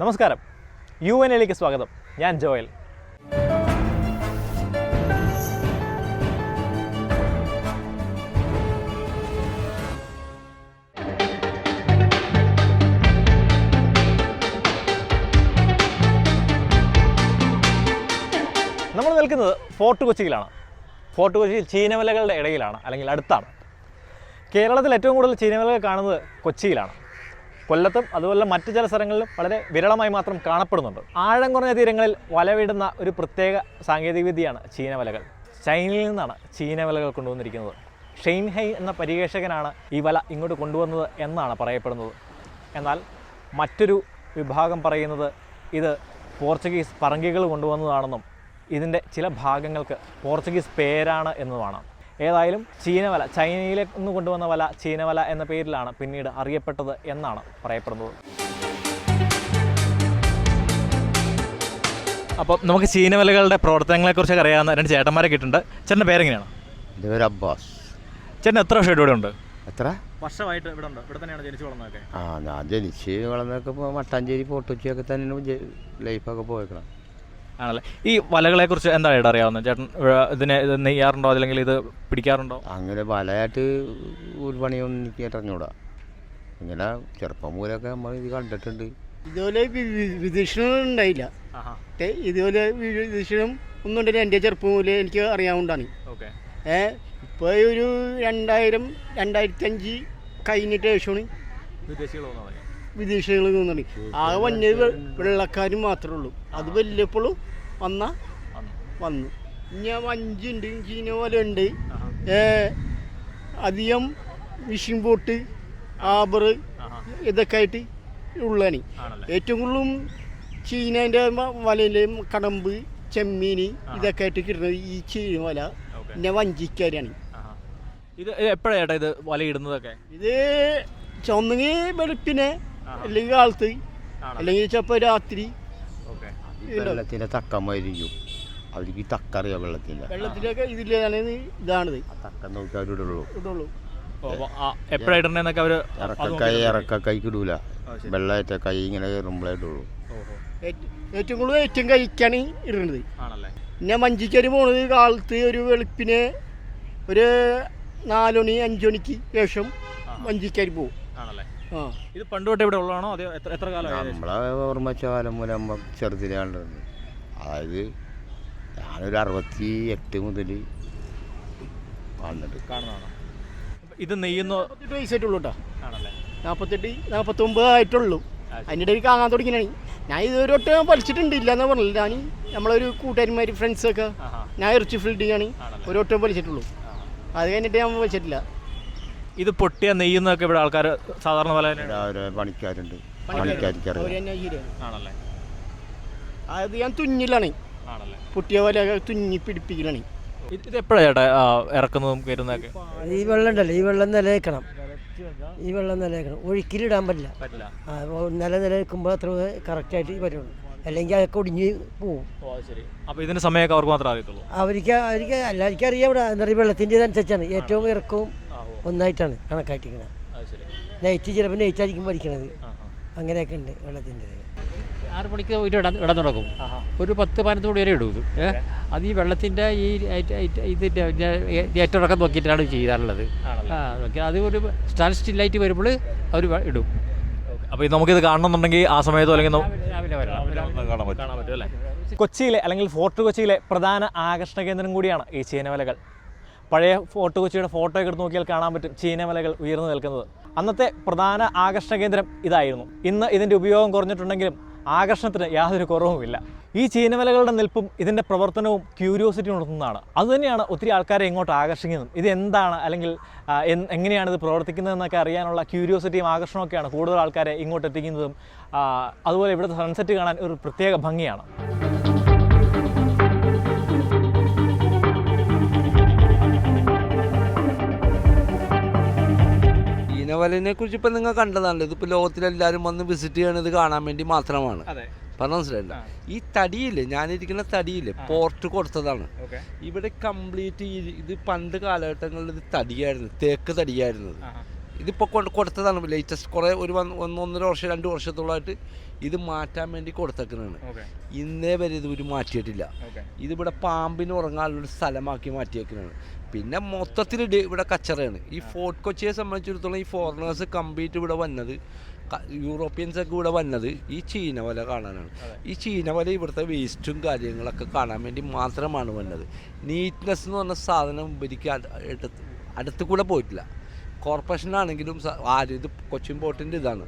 നമസ്കാരം. U N എയിലേക്ക് സ്വാഗതം. ഞാൻ ജോയൽ. നമ്മൾ നിൽക്കുന്നത് ഫോർട്ട് കൊച്ചിയിലാണ്. ഫോർട്ട് കൊച്ചിയിൽ ചീനമലകളുടെ ഇടയിലാണ് അല്ലെങ്കിൽ അടുത്താണ്. കേരളത്തിൽ ഏറ്റവും കൂടുതൽ ചീനമലകൾ കാണുന്നത് കൊച്ചിയിലാണ്. കൊല്ലത്തും അതുപോലെ മറ്റു ചില സ്ഥലങ്ങളിലും വളരെ വിരളമായി മാത്രം കാണപ്പെടുന്നുണ്ട്. ആഴം കുറഞ്ഞ തീരങ്ങളിൽ വലവിടുന്ന ഒരു പ്രത്യേക സാങ്കേതികവിദ്യയാണ് ചീനവലകൾ. ചൈനയിൽ നിന്നാണ് ചീനവലകൾ കൊണ്ടുവന്നിരിക്കുന്നത്. ഷെയ്ൻഹൈ എന്ന പരിവേഷകനാണ് ഈ വല ഇങ്ങോട്ട് കൊണ്ടുവന്നത് എന്നാണ് പറയപ്പെടുന്നത്. എന്നാൽ മറ്റൊരു വിഭാഗം പറയുന്നത് ഇത് പോർച്ചുഗീസ് പറങ്കികൾ കൊണ്ടുവന്നതാണെന്നും ഇതിന്റെ ചില ഭാഗങ്ങൾക്ക് പോർച്ചുഗീസ് പേരാണ് എന്നുമാണ് ഏതായാലും ചീനവല ചൈനയിലെ നിന്ന് കൊണ്ടുവന്ന വല ചീനവല എന്ന പേരിലാണ് പിന്നീട് അറിയപ്പെട്ടത് എന്നാണ് പറയപ്പെടുന്നത്. അപ്പം നമുക്ക് ചീനവലകളുടെ പ്രവർത്തനങ്ങളെക്കുറിച്ചൊക്കെ അറിയാവുന്ന രണ്ട് ചേട്ടന്മാരെ കിട്ടുന്നുണ്ട് ചേട്ടന്റെ പേരെങ്ങനെയാണ്? എന്റെ പേര് അബ്ബാസ്. ചേട്ടൻ എത്ര വർഷം ഇവിടെ ഉണ്ട്? എത്ര? വർഷമായിട്ട് ഇവിടെ ഉണ്ട്. ഇവിടെ തന്നെയാണ് ജനിച്ചു വളർന്നതൊക്കെ. ആ ഞാൻ ജനിച്ച് വളർന്നൊക്കെ ഇപ്പോൾ മട്ടാഞ്ചേരി ഫോട്ടോച്ചിയൊക്കെ തന്നെ ലൈഫൊക്കെ പോയേക്കണം ആണല്ലേ? ഈ വലകളെ കുറിച്ച് എന്താണ് ഇട അറിയാവുന്നത്? ചേട്ടൻ ഇതിനെ ഇത് നെയ്യാറുണ്ടോ? അല്ലെങ്കിൽ ഇത് പിടിക്കാറുണ്ടോ? അങ്ങനെ വലയായിട്ട് ഒരു പണിയൊന്നും എനിക്ക് അറിഞ്ഞൂടാ. ഇങ്ങനെ ചെറുപ്പം മൂലമൊക്കെ നമ്മൾ ഇത് കണ്ടിട്ടുണ്ട്. ഇതുപോലെ വി- വി- വിദീഷണം ഉണ്ടായില്ല. ഏ, ഇതുപോലെ വിദീഷണം ഒന്നും ഉണ്ടെങ്കിൽ എന്റെ ചെറുപ്പം മൂലം എനിക്ക് അറിയാവുന്നതാണ്. ഓക്കെ. ഏ ഇപ്പോൾ ഒരു രണ്ടായിരം രണ്ടായിരത്തി അഞ്ച് കഴിഞ്ഞിട്ട് ശേഷമാണ് വിദേശികൾ വന്നതൊക്കെ വിദേശികൾ തോന്നുന്നത് ആകെ വന്നത് വെള്ളക്കാരും മാത്രമേ ഉള്ളൂ. അത് വലിയപ്പോഴും വന്ന. വന്നു. ഇനി വഞ്ചുണ്ട് ചീനോലുണ്ട് അധികം ഫിഷിംഗ് ബോട്ട് ആബർ. ഇതൊക്കെ ആയിട്ട് ഉള്ളതാണ്. ഏറ്റവും കൂടുതലും ചീനേന്റെ വലയിലും കടമ്പ് ചെമ്മീൻ ഇതൊക്കെ ആയിട്ട് കിട്ടുന്നത് ഈ ചീന വല. ഓക്കെ. പിന്നെ വഞ്ചിക്കാരാണ്. ഇത് എപ്പോഴാണ് ചേട്ടാ ഇത് വല ഇടുന്നതൊക്കെ? ഇത് ചൊന്നെങ്കിൽ വെളുപ്പിനെ അല്ലെങ്കിൽ കാലത്ത് അല്ലെങ്കിൽ ചിലപ്പോൾ രാത്രി വെള്ളത്തിന്റെ തക്കമായിരിക്കും അവർക്ക് ഈ തക്കറിയാം വെള്ളത്തിന്റെ വെള്ളത്തിലൊക്കെ ഇതിലാണ് ഇതാണിത് തക്ക തക്കം നോക്കി അവരിടുള്ളൂ ഇടുള്ളൂ. എപ്പോഴാണ് ഇടണേന്നൊക്കെ അവർ ഇറക്കക്കൈ ഇറക്കക്കൈക്ക് ഇടൂല. വെള്ളമായിട്ട് കൈ ഇങ്ങനെ കയറുമ്പോഴേ ഇടുള്ളൂ. ഏറ്റ- ഏറ്റവും കൂടുതൽ ഏറ്റവും കഴിക്കാണ് ഇടുന്നത് ആണല്ലേ? പിന്നെ മഞ്ചിക്കരി പോണത് കാലത്ത് ഒരു വെളുപ്പിന് ഒരു നാലുമണി അഞ്ചുമണിക്ക് ശേഷം മഞ്ചിക്കരി പോകും ആണല്ലേ? ഇത് പണ്ട് തൊട്ട് ഇവിടെ ഉള്ളതാണോ? അതോ എത്ര എത്ര കാലമായി നമ്മളെ ഓർമ്മിച്ച കാലം മുതൽ നമ്മൾ ചെറുതിലെ കണ്ടിട്ടുണ്ട്. അതായത് ഞാനൊരു അറുപത്തി എട്ട് മുതൽ വന്നിട്ട് കാണുന്നതാണോ? ഇത് നെയ്യുന്ന നാൽപ്പത്തെട്ട് വയസ്സായിട്ടുള്ളൂ കേട്ടോ ആണല്ലേ? നാൽപ്പത്തെട്ട് നാൽപ്പത്തൊമ്പത് ആയിട്ടുള്ളൂ. അതിന്റെ ഇടയിൽ കാണാൻ തുടങ്ങിയാണ് ഞാൻ ഇതൊരു വട്ടം പഠിച്ചിട്ടുണ്ട് എന്ന് പറഞ്ഞില്ല. ഞാൻ നമ്മളൊരു കൂട്ടുകാരന്മാർ ഫ്രണ്ട്സൊക്കെ. ഞാൻ ഇറച്ചി ഫിൽഡിയാണ് ഒരു വട്ടം പഠിച്ചിട്ടുള്ളൂ. അത് കഴിഞ്ഞിട്ട് ഞാൻ പഠിച്ചിട്ടില്ല. ഇത് പൊട്ടിയ നെയ്യുന്നൊക്കെ ഇവിടെ ആൾക്കാർ സാധാരണ പോലെ രാവിലെ പണിക്കാരുണ്ട്. ആണല്ലേ? അത് ഞാൻ തുന്നിലാണ്. ആണല്ലേ? പൊട്ടിയ പോലെ തുന്നി പിടിപ്പിക്കലാണ്. ഇത് എപ്പോഴാണ് ചേട്ടാ ആ, ഇറക്കുന്നതും കയറുന്നതൊക്കെ ഈ വെള്ളം ഉണ്ടല്ലോ ഈ വെള്ളം നിലനിൽക്കണം. ഈ വെള്ളം നിലനിൽക്കണം. ഒഴുക്കിലിടാൻ പറ്റില്ല. പറ്റില്ല. ആ, അപ്പോൾ നില നിലനിൽക്കുമ്പോൾ അത്ര കറക്റ്റായിട്ട് വരുള്ളൂ. അല്ലെങ്കിൽ അതൊക്കെ ഒടിഞ്ഞ് പോവും. ഓ ശരി. അപ്പോൾ ഇതിന്റെ സമയമൊക്കെ അവർക്ക് മാത്രമേ അറിയത്തുള്ളൂ. അവർക്ക് അവർക്ക് എല്ലാവർക്കും അറിയാം ഇവിടെ എന്താ പറയുക വെള്ളത്തിന്റെ ഇതനുസരിച്ചാണ് ഏറ്റവും ഇറക്കവും ഒന്നായിട്ടാണ് കണക്കാക്കിയിരിക്കുന്നത് നൈറ്റ് ചിലപ്പോൾ നൈറ്റ് ആയിരിക്കും പഠിക്കണത്. ആ അങ്ങനെയൊക്കെ ഉണ്ട് വെള്ളത്തിന്റെ ആറ് മണിക്ക് ഒരു ഇടാൻ തുടങ്ങും. ഒരു പത്ത് പതിനൊന്ന് മണി വരെ ഇടും അത് ഈ വെള്ളത്തിന്റെ ഈ ഇതിന്റെ ഏറ്റവും നോക്കിയിട്ടാണ് ചെയ്യാറുള്ളത്. അത് ഒരു സ്റ്റാൻഡ് സ്റ്റില്ലായിട്ട് വരുമ്പോൾ അവർ ഇടും. അപ്പോൾ ഇത് നമുക്കിത് കാണണമെന്നുണ്ടെങ്കിൽ ആ സമയത്തോ അല്ലെങ്കിൽ കാണാൻ പറ്റും അല്ലേ? കൊച്ചിയിലെ അല്ലെങ്കിൽ ഫോർട്ട് കൊച്ചിയിലെ പ്രധാന ആകർഷണ കേന്ദ്രം കൂടിയാണ് ഈ ചീനവലകൾ. പഴയ ഫോർട്ട് കൊച്ചിയുടെ ഫോട്ടോ എടുത്ത് നോക്കിയാൽ കാണാൻ പറ്റും ചീനമലകൾ ഉയർന്നു നിൽക്കുന്നത്. അന്നത്തെ പ്രധാന ആകർഷണ കേന്ദ്രം ഇതായിരുന്നു. ഇന്ന് ഇതിന്റെ ഉപയോഗം കുറഞ്ഞിട്ടുണ്ടെങ്കിലും ആകർഷണത്തിന് യാതൊരു കുറവുമില്ല. ഈ ചീനമലകളുടെ നിൽപ്പും ഇതിന്റെ പ്രവർത്തനവും ക്യൂരിയോസിറ്റി ഉണർത്തുന്നതാണ്. അതുതന്നെയാണ് ഒത്തിരി ആൾക്കാരെ ഇങ്ങോട്ട് ആകർഷിക്കുന്നതും. ഇത് എന്താണ് അല്ലെങ്കിൽ എങ്ങനെയാണ് ഇത് പ്രവർത്തിക്കുന്നതെന്നൊക്കെ അറിയാനുള്ള ക്യൂരിയോസിറ്റിയും ആകർഷണമൊക്കെയാണ് കൂടുതൽ ആൾക്കാരെ ഇങ്ങോട്ട് എത്തിക്കുന്നതും അതുപോലെ ഇവിടുത്തെ സൺസെറ്റ് കാണാൻ ഒരു പ്രത്യേക ഭംഗിയാണ്. ഈനവലിനെ കുറിച്ച് ഇപ്പം നിങ്ങൾ കണ്ടതാണല്ലോ ഇതിപ്പോൾ ലോകത്തിലെല്ലാവരും വന്ന് വിസിറ്റ് ചെയ്യണത് കാണാൻ വേണ്ടി മാത്രമാണ്. പറഞ്ഞ മനസ്സിലായില്ല? ഈ തടിയില്ലേ? ഞാനിരിക്കുന്ന തടിയില്ലേ? പോർട്ട് കൊടുത്തതാണ്. ഇവിടെ കംപ്ലീറ്റ് ഇത് പണ്ട് കാലഘട്ടങ്ങളിൽ ഇത് തടിയായിരുന്നു. തേക്ക് തടിയായിരുന്നത്. ഇതിപ്പോൾ കൊണ്ട് കൊടുത്തതാണ് ലേറ്റസ്റ്റ് കുറേ ഒരു ഒന്നൊന്നര വർഷം രണ്ട് വർഷത്തോളമായിട്ട് ഇത് മാറ്റാൻ വേണ്ടി കൊടുത്തേക്കുന്നതാണ് ഇന്നേ വരെ ഇത് ഒരു മാറ്റിയിട്ടില്ല. ഇതിവിടെ പാമ്പിന് ഉറങ്ങാനുള്ളൊരു സ്ഥലമാക്കി മാറ്റിയേക്കുന്നതാണ് പിന്നെ മൊത്തത്തിൽ ഇവിടെ കച്ചറയാണ്. ഈ ഫോർട്ട് കൊച്ചിയെ സംബന്ധിച്ചിടത്തോളം ഈ ഫോറിനേഴ്സ് കംപ്ലീറ്റ് ഇവിടെ വന്നത് യൂറോപ്യൻസൊക്കെ ഇവിടെ വന്നത് ഈ ചീനവല കാണാനാണ്. ഈ ചീനവല ഇവിടുത്തെ വേസ്റ്റും കാര്യങ്ങളൊക്കെ കാണാൻ വേണ്ടി മാത്രമാണ് വന്നത്. നീറ്റ്നെസ് എന്ന് പറഞ്ഞ സാധനം ഇവർക്ക് അടുത്ത് അടുത്ത് കൂടെ പോയിട്ടില്ല. കോർപ്പറേഷനാണെങ്കിലും ആര് ഇത് കൊച്ചിൻ പോർട്ടിന്റെ ഇതാണ്.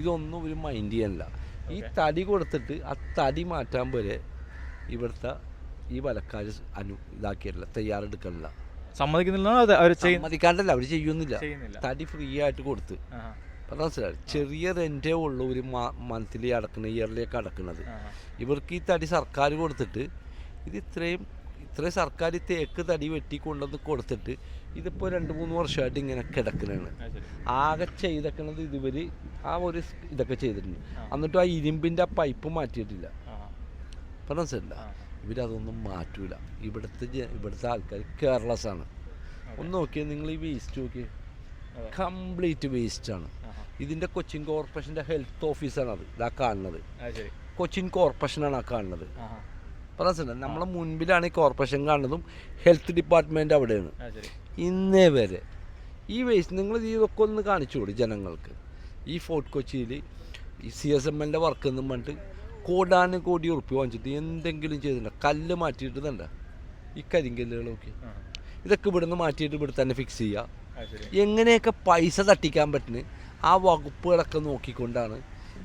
ഇതൊന്നും ഒരു മൈൻഡ് ചെയ്യാനില്ല ഈ തടി കൊടുത്തിട്ട് ആ തടി മാറ്റാൻ വരെ ഇവിടുത്തെ ഈ വലക്കാർ അനു ഇതാക്കിയിട്ടില്ല തയ്യാറെടുക്കണില്ല. സമ്മതിക്കുന്നില്ല അവർ സമ്മതിക്കാണ്ടല്ല അവർ ചെയ്യുന്നില്ല. തടി ഫ്രീ ആയിട്ട് കൊടുത്ത്. മനസ്സിലായി? ചെറിയ റെന്റേ ഉള്ളൂ ഒരു മന്ത്ലി അടക്കുന്നത് ഇയർലിയൊക്കെ അടക്കുന്നത് ആഹാ. ഇവർക്ക് ഈ തടി സർക്കാർ കൊടുത്തിട്ട് ഇത് ഇത്രയും ഇത്രയും സർക്കാർ തേക്ക് തടി വെട്ടി കൊണ്ടുവന്ന് കൊടുത്തിട്ട് ഇതിപ്പോൾ രണ്ട് മൂന്ന് വർഷമായിട്ട് ഇങ്ങനെ കിടക്കണാണ്. ആകെ ചെയ്തേക്കണത് ഇതുവരെ ആ ഒരു ഇതൊക്കെ ചെയ്തിട്ടുണ്ട്. എന്നിട്ടും ആ ഇരുമ്പിന്റെ ആ പൈപ്പ് മാറ്റിയിട്ടില്ല. പറഞ്ഞ മനസ്സിലല്ല. ഇവരതൊന്നും മാറ്റൂല. ഇവിടുത്തെ ഇവിടുത്തെ ആൾക്കാർ കെയർലെസ് ആണ്. ഒന്ന് നോക്കിയാൽ നിങ്ങൾ ഈ വേസ്റ്റ് നോക്കി കംപ്ലീറ്റ് വേസ്റ്റ് ആണ്. ഇതിന്റെ കൊച്ചിൻ കോർപ്പറേഷന്റെ ഹെൽത്ത് ഓഫീസാണ് അത്. ഇതാ കാണുന്നത്. കൊച്ചിൻ കോർപ്പറേഷനാണ് ആ കാണുന്നത്. പറഞ്ഞ നമ്മളെ മുൻപിലാണ് ഈ കോർപ്പറേഷൻ കാണുന്നതും ഹെൽത്ത് ഡിപ്പാർട്ട്മെന്റ് അവിടെയാണ്. ഇന്നേ വരെ ഈ വേസ്റ്റ് നിങ്ങൾ ഇതൊക്കെ ഒന്ന് കാണിച്ചു കൊടു ജനങ്ങൾക്ക്. ഈ ഫോർട്ട് കൊച്ചിയിൽ ഈ സി എസ് എം എല്ലിന്റെ വർക്ക് എന്നും പറഞ്ഞിട്ട് കോടാനും കോടി ഉറപ്പി വാങ്ങിച്ചിട്ട് എന്തെങ്കിലും ചെയ്തിട്ടുണ്ട്? കല്ല് മാറ്റിയിട്ട് തണ്ട ഈ കരിങ്കല്ലുകളൊക്കെ. ഇതൊക്കെ ഇവിടുന്ന് മാറ്റിയിട്ട് ഇവിടെ തന്നെ ഫിക്സ് ചെയ്യുക എങ്ങനെയൊക്കെ പൈസ തട്ടിക്കാൻ പറ്റുന്നത് ആ വകുപ്പുകളൊക്കെ നോക്കിക്കൊണ്ടാണ്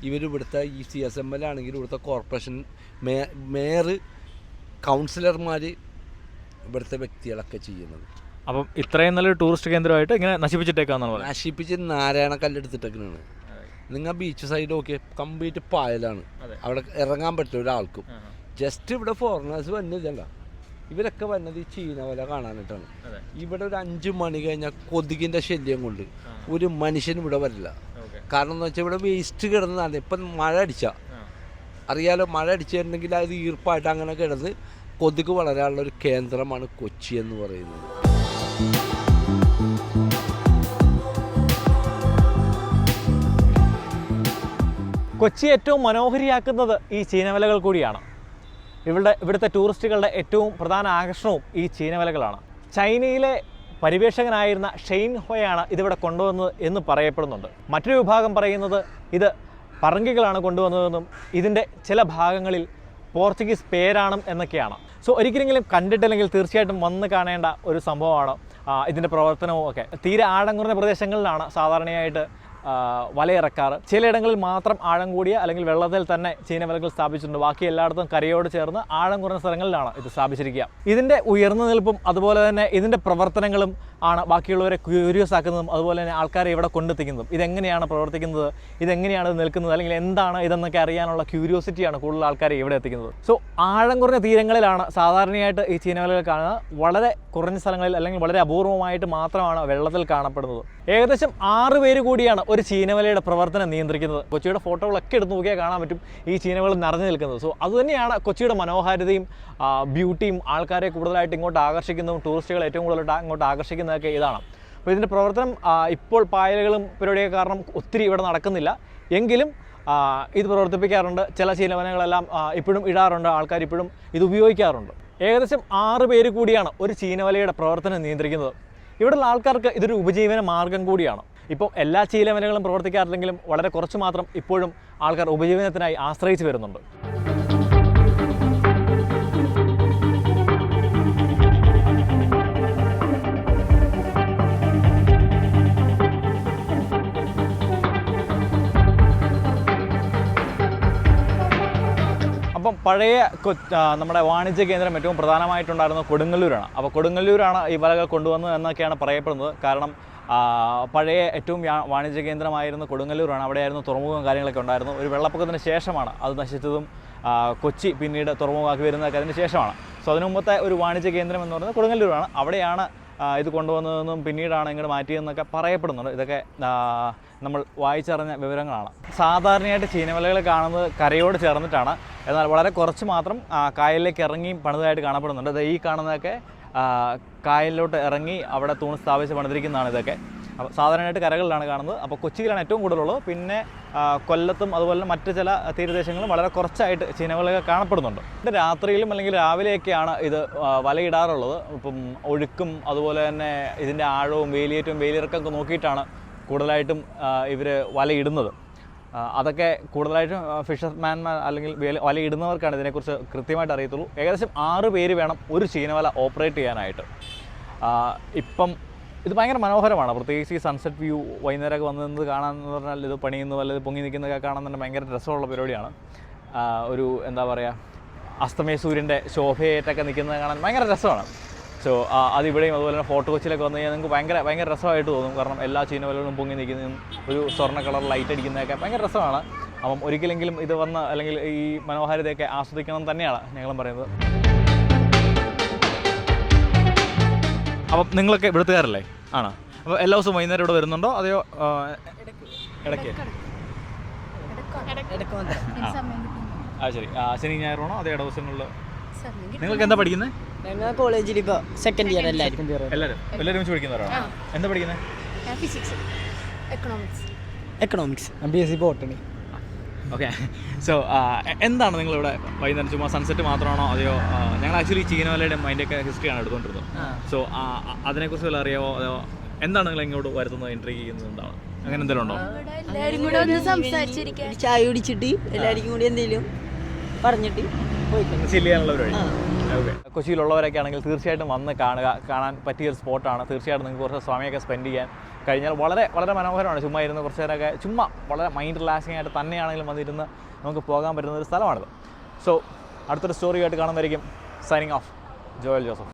ഇവരിവിടുത്തെ ഈ സി എസ് എം എൽ ആണെങ്കിലും ഇവിടുത്തെ കോർപ്പറേഷൻ മേ മേയർ കൗൺസിലർമാർ ഇവിടുത്തെ വ്യക്തികളൊക്കെ ചെയ്യുന്നത്. അപ്പം ഇത്രയും നല്ല ടൂറിസ്റ്റ് കേന്ദ്രമായിട്ട് ഇങ്ങനെ നശിപ്പിച്ചിട്ടേക്കാന്നാണ് പറയുന്നത്. നശിപ്പിച്ച് നാരായണ കല്ലെടുത്തിട്ടേക്കാണ് നിങ്ങൾ ബീച്ച് സൈഡ് നോക്കിയ കംപ്ലീറ്റ് പായലാണ്. അവിടെ ഇറങ്ങാൻ പറ്റില്ല ഒരാൾക്കും. ജസ്റ്റ് ഇവിടെ ഫോറിനേഴ്സ് വന്നില്ല ഇവരൊക്കെ വന്നത് ഈ ചീന ചീനവല കാണാനായിട്ടാണ്. ഇവിടെ ഒരു അഞ്ച് മണി കഴിഞ്ഞാൽ കൊതുകിന്റെ ശല്യം കൊണ്ട് ഒരു മനുഷ്യൻ ഇവിടെ വരില്ല. കാരണം എന്ന് വെച്ചാൽ ഇവിടെ വേസ്റ്റ് കിടന്നതാണ്. ഇപ്പം മഴ അടിച്ച. അറിയാലോ മഴ അടിച്ചിരുന്നെങ്കിൽ അത് ഈർപ്പായിട്ട് അങ്ങനെ കിടന്ന് കൊതുക് വളരാനുള്ള ഒരു കേന്ദ്രമാണ് കൊച്ചി എന്ന് പറയുന്നത്. കൊച്ചി ഏറ്റവും മനോഹരിയാക്കുന്നത് ഈ ചീനവലകൾ കൂടിയാണ്. ഇവിടെ ഇവിടുത്തെ ടൂറിസ്റ്റുകളുടെ ഏറ്റവും പ്രധാന ആകർഷണവും ഈ ചീനവലകളാണ് ചൈനയിലെ പരിവേഷകനായിരുന്ന ഷെയ്ൻ ഹോയാണ് ഇതിവിടെ കൊണ്ടുവന്നത് എന്ന് പറയപ്പെടുന്നുണ്ട്. മറ്റൊരു വിഭാഗം പറയുന്നത് ഇത് പറങ്കികളാണ് കൊണ്ടുവന്നതെന്നും ഇതിന്റെ ചില ഭാഗങ്ങളിൽ പോർച്ചുഗീസ് പേരാണ് എന്നൊക്കെയാണ്. സോ ഒരിക്കലെങ്കിലും കണ്ടിട്ടില്ലെങ്കിൽ തീർച്ചയായിട്ടും വന്ന് കാണേണ്ട ഒരു സംഭവമാണ് ഇതിന്റെ പ്രവർത്തനവും ഒക്കെ. തീരെ ആഴം കുറഞ്ഞ പ്രദേശങ്ങളിലാണ് സാധാരണയായിട്ട് വലയിറക്കാറ് ചിലയിടങ്ങളിൽ മാത്രം ആഴം കൂടിയ അല്ലെങ്കിൽ വെള്ളത്തിൽ തന്നെ ചീനവലകൾ സ്ഥാപിച്ചിട്ടുണ്ട്. ബാക്കി എല്ലായിടത്തും കരയോട് ചേർന്ന് ആഴം കുറഞ്ഞ സ്ഥലങ്ങളിലാണ് ഇത് സ്ഥാപിച്ചിരിക്കുക. ഇതിന്റെ ഉയർന്നു നിൽപ്പും അതുപോലെ തന്നെ ഇതിന്റെ പ്രവർത്തനങ്ങളും ആണ് ബാക്കിയുള്ളവരെ ക്യൂരിയസ് ആക്കുന്നതും അതുപോലെ തന്നെ ആൾക്കാരെ ഇവിടെ കൊണ്ടെത്തിക്കുന്നതും. ഇതെങ്ങനെയാണ് പ്രവർത്തിക്കുന്നത്? ഇതെങ്ങനെയാണ് ഇത് നിൽക്കുന്നത്? അല്ലെങ്കിൽ എന്താണ് ഇതെന്നൊക്കെ അറിയാനുള്ള ക്യൂരിയോസിറ്റിയാണ് കൂടുതൽ ആൾക്കാരെ ഇവിടെ എത്തിക്കുന്നത്. സോ ആഴം കുറഞ്ഞ തീരങ്ങളിലാണ് സാധാരണയായിട്ട് ഈ ചീനവലകൾ കാണുന്നത്. വളരെ കുറഞ്ഞ സ്ഥലങ്ങളിൽ അല്ലെങ്കിൽ വളരെ അപൂർവമായിട്ട് മാത്രമാണ് വെള്ളത്തിൽ കാണപ്പെടുന്നത്. ഏകദേശം ആറ് പേര് കൂടിയാണ് ഒരു ചീനവലയുടെ പ്രവർത്തനം നിയന്ത്രിക്കുന്നത്. കൊച്ചിയുടെ ഫോട്ടോകളൊക്കെ എടുത്ത് നോക്കിയാൽ കാണാൻ പറ്റും ഈ ചീനവൾ നിറഞ്ഞു നിൽക്കുന്നത്. സോ അതുതന്നെയാണ് കൊച്ചിയുടെ മനോഹാരിതയും ബ്യൂട്ടിയും ആൾക്കാരെ കൂടുതലായിട്ട് ഇങ്ങോട്ട് ആകർഷിക്കുന്നതും ടൂറിസ്റ്റുകൾ ഏറ്റവും കൂടുതലായിട്ട് അങ്ങോട്ട് ആകർഷിക്കുന്നതൊക്കെ ഇതാണ്. അപ്പോൾ ഇതിന്റെ പ്രവർത്തനം ഇപ്പോൾ പായലുകളും പരിപാടിയൊക്കെ കാരണം ഒത്തിരി ഇവിടെ നടക്കുന്നില്ല. എങ്കിലും ഇത് പ്രവർത്തിപ്പിക്കാറുണ്ട്. ചില ചീനവനകളെല്ലാം ഇപ്പോഴും ഇടാറുണ്ട്. ആൾക്കാർ ഇപ്പോഴും ഇത് ഉപയോഗിക്കാറുണ്ട്. ഏകദേശം ആറ് പേര് കൂടിയാണ് ഒരു ചീനവലയുടെ പ്രവർത്തനം നിയന്ത്രിക്കുന്നത്. ഇവിടെയുള്ള ആൾക്കാർക്ക് ഇതൊരു ഉപജീവന മാർഗം കൂടിയാണ്. ഇപ്പോൾ എല്ലാ ചീലവനകളും പ്രവർത്തിക്കാറില്ലെങ്കിലും വളരെ കുറച്ച് മാത്രം ഇപ്പോഴും ആൾക്കാർ ഉപജീവനത്തിനായി ആശ്രയിച്ചു വരുന്നുണ്ട്. അപ്പം പഴയ നമ്മുടെ വാണിജ്യ കേന്ദ്രം ഏറ്റവും പ്രധാനമായിട്ടുണ്ടായിരുന്നത് കൊടുങ്ങല്ലൂരാണ്. അപ്പോൾ കൊടുങ്ങല്ലൂരാണ് ഈ വലകൾ കൊണ്ടുവന്നത് എന്നൊക്കെയാണ് പറയപ്പെടുന്നത്. കാരണം പഴയ ഏറ്റവും വാണിജ്യ കേന്ദ്രമായിരുന്ന കൊടുങ്ങല്ലൂരാണ്. അവിടെയായിരുന്നു തുറമുഖവും കാര്യങ്ങളൊക്കെ ഉണ്ടായിരുന്നു ഒരു വെള്ളപ്പൊക്കത്തിന് ശേഷമാണ് അത് നശിച്ചതും കൊച്ചി പിന്നീട് തുറമുഖമാക്കി വരുന്നതൊക്കെ അതിന് ശേഷമാണ്. സോ അതിനു മുമ്പത്തെ ഒരു വാണിജ്യ കേന്ദ്രം എന്ന് പറയുന്നത് കൊടുങ്ങല്ലൂരാണ്. അവിടെയാണ് ഇത് കൊണ്ടുവന്നതെന്നും പിന്നീടാണ് ഇങ്ങോട്ട് മാറ്റിയതെന്നൊക്കെ പറയപ്പെടുന്നുണ്ട്. ഇതൊക്കെ നമ്മൾ വായിച്ചറിഞ്ഞ വിവരങ്ങളാണ്. സാധാരണയായിട്ട് ചീനവലകൾ കാണുന്നത് കരയോട് ചേർന്നിട്ടാണ്. എന്നാൽ വളരെ കുറച്ച് മാത്രം കായലിലേക്ക് ഇറങ്ങിയും പണിതായിട്ട് കാണപ്പെടുന്നുണ്ട്. അത് ഈ കാണുന്നതൊക്കെ കായലിലോട്ട് ഇറങ്ങി അവിടെ തൂണ് സ്ഥാപിച്ച് പണിതിരിക്കുന്നതാണ് ഇതൊക്കെ. അപ്പോൾ സാധാരണയായിട്ട് കരകളിലാണ് കാണുന്നത്. അപ്പോൾ കൊച്ചിയിലാണ് ഏറ്റവും കൂടുതലുള്ളത്. പിന്നെ കൊല്ലത്തും അതുപോലെ മറ്റ് ചില തീരദേശങ്ങളും വളരെ കുറച്ചായിട്ട് ചിനവുകളൊക്കെ കാണപ്പെടുന്നുണ്ട്. പിന്നെ രാത്രിയിലും അല്ലെങ്കിൽ രാവിലെയൊക്കെയാണ് ഇത് വലയിടാറുള്ളത്. ഇപ്പം ഒഴുക്കും അതുപോലെ തന്നെ ഇതിന്റെ ആഴവും വേലിയേറ്റവും വേലിയിറക്കമൊക്കെ നോക്കിയിട്ടാണ് കൂടുതലായിട്ടും ഇവർ വലയിടുന്നത്. അതൊക്കെ കൂടുതലായിട്ടും ഫിഷർമാൻമാർ അല്ലെങ്കിൽ വല ഇടുന്നവർക്കാണ് ഇതിനെക്കുറിച്ച് കൃത്യമായിട്ട് അറിയത്തുള്ളൂ. ഏകദേശം ആറ് പേര് വേണം ഒരു ചീനവല ഓപ്പറേറ്റ് ചെയ്യാനായിട്ട്. ഇപ്പം ഇത് ഭയങ്കര മനോഹരമാണ്. പ്രത്യേകിച്ച് ഈ സൺസെറ്റ് വ്യൂ വൈകുന്നേരമൊക്കെ വന്നത് നിന്ന് കാണാൻ എന്ന് പറഞ്ഞാൽ ഇത് പണിയുന്നു വല്ലത് പൊങ്ങി നിൽക്കുന്നതൊക്കെ കാണാൻ തന്നെ ഭയങ്കര രസമുള്ള പരിപാടിയാണ്. ഒരു എന്താ പറയുക അസ്തമയ സൂര്യന്റെ ശോഭയേറ്റൊക്കെ നിൽക്കുന്നത് കാണാൻ ഭയങ്കര രസമാണ്. സോ അതിവിടെയും അതുപോലെ തന്നെ ഫോർട്ട് കൊച്ചിയിലൊക്കെ വന്നു കഴിഞ്ഞാൽ നിങ്ങൾക്ക് ഭയങ്കര ഭയങ്കര രസമായിട്ട് തോന്നും. കാരണം എല്ലാ ചീനവലകളും പൊങ്ങി നിൽക്കുന്നതും ഒരു സ്വർണ കളർ ലൈറ്റ് അടിക്കുന്നതൊക്കെ ഭയങ്കര രസമാണ്. അപ്പം ഒരിക്കലെങ്കിലും ഇത് വന്ന് അല്ലെങ്കിൽ ഈ മനോഹാരിതയൊക്കെ ആസ്വദിക്കണം തന്നെയാണ് ഞങ്ങളും പറയുന്നത്. അപ്പം നിങ്ങളൊക്കെ ഇവിടുത്തുകാരല്ലേ ആണോ? അപ്പോൾ എല്ലാ ദിവസവും വൈകുന്നേരം ഇവിടെ വരുന്നുണ്ടോ? അതെയോ ഇടയ്ക്ക്? ആ. ശരി. ആ ശനി ഞായറാണോ അതേ ദിവസങ്ങളിൽ നിങ്ങൾക്ക് എന്താ പഠിക്കുന്നത് ഞങ്ങൾ കോളേജിൽ ഇപ്പോൾ സെക്കൻഡ് ഇയർ എല്ലാവരും എല്ലാവരും എല്ലാവരും വെച്ച് പഠിക്കുന്നവരാണോ? എന്താ പഠിക്കുന്നത് physics economics economics B S C botany okay so എന്താണ് നിങ്ങളിവിടെ വൈകുന്നേരം? ചുമ്മാ സൺസെറ്റ് മാത്രമാണോ? അതെയോ ഞങ്ങൾ ആക്ച്വലി ചീനവലയുടെ അതിന്റെയൊക്കെ ഹിസ്റ്ററിയാണ് എടുത്തുകൊണ്ടിരുന്നത്. സോ അതിനെക്കുറിച്ച് വല്ല അറിയാവോ? അതോ എന്താണ് നിങ്ങൾ ഇങ്ങോട്ട് വരുത്തുന്നത് എൻട്രി ചെയ്യുന്നത് എന്താണ്? അങ്ങനെ എന്തെങ്കിലും ഉണ്ടോ? എല്ലാവരും കൂടെ ഒന്ന് സംസാരിച്ചിരിക്കാൻ ചായ കുടിച്ചിട്ട് എല്ലാവരും കൂടി എന്തെങ്കിലും പറഞ്ഞിട്ട് ചില്ല് ചെയ്യാനുള്ള കൊച്ചിയിലുള്ളവരൊക്കെ ആണെങ്കിൽ തീർച്ചയായിട്ടും വന്ന് കാണുക കാണാൻ പറ്റിയ ഒരു സ്പോട്ടാണ്. തീർച്ചയായിട്ടും നിങ്ങൾക്ക് കുറച്ച് സമയമൊക്കെ സ്പെൻഡ് ചെയ്യാൻ കഴിഞ്ഞാൽ വളരെ വളരെ മനോഹരമാണ്. ചുമ്മാ ഇരുന്ന് കുറച്ച് നേരമൊക്കെ ചുമ്മാ വളരെ മൈൻഡ് റിലാക്സിംഗ് ആയിട്ട് തന്നെയാണെങ്കിലും വന്നിരുന്ന് നമുക്ക് പോകാൻ പറ്റുന്ന ഒരു സ്ഥലമാണിത്. സോ അടുത്തൊരു സ്റ്റോറിയായിട്ട് കാണുന്നതായിരിക്കും. Signing off Joel Joseph.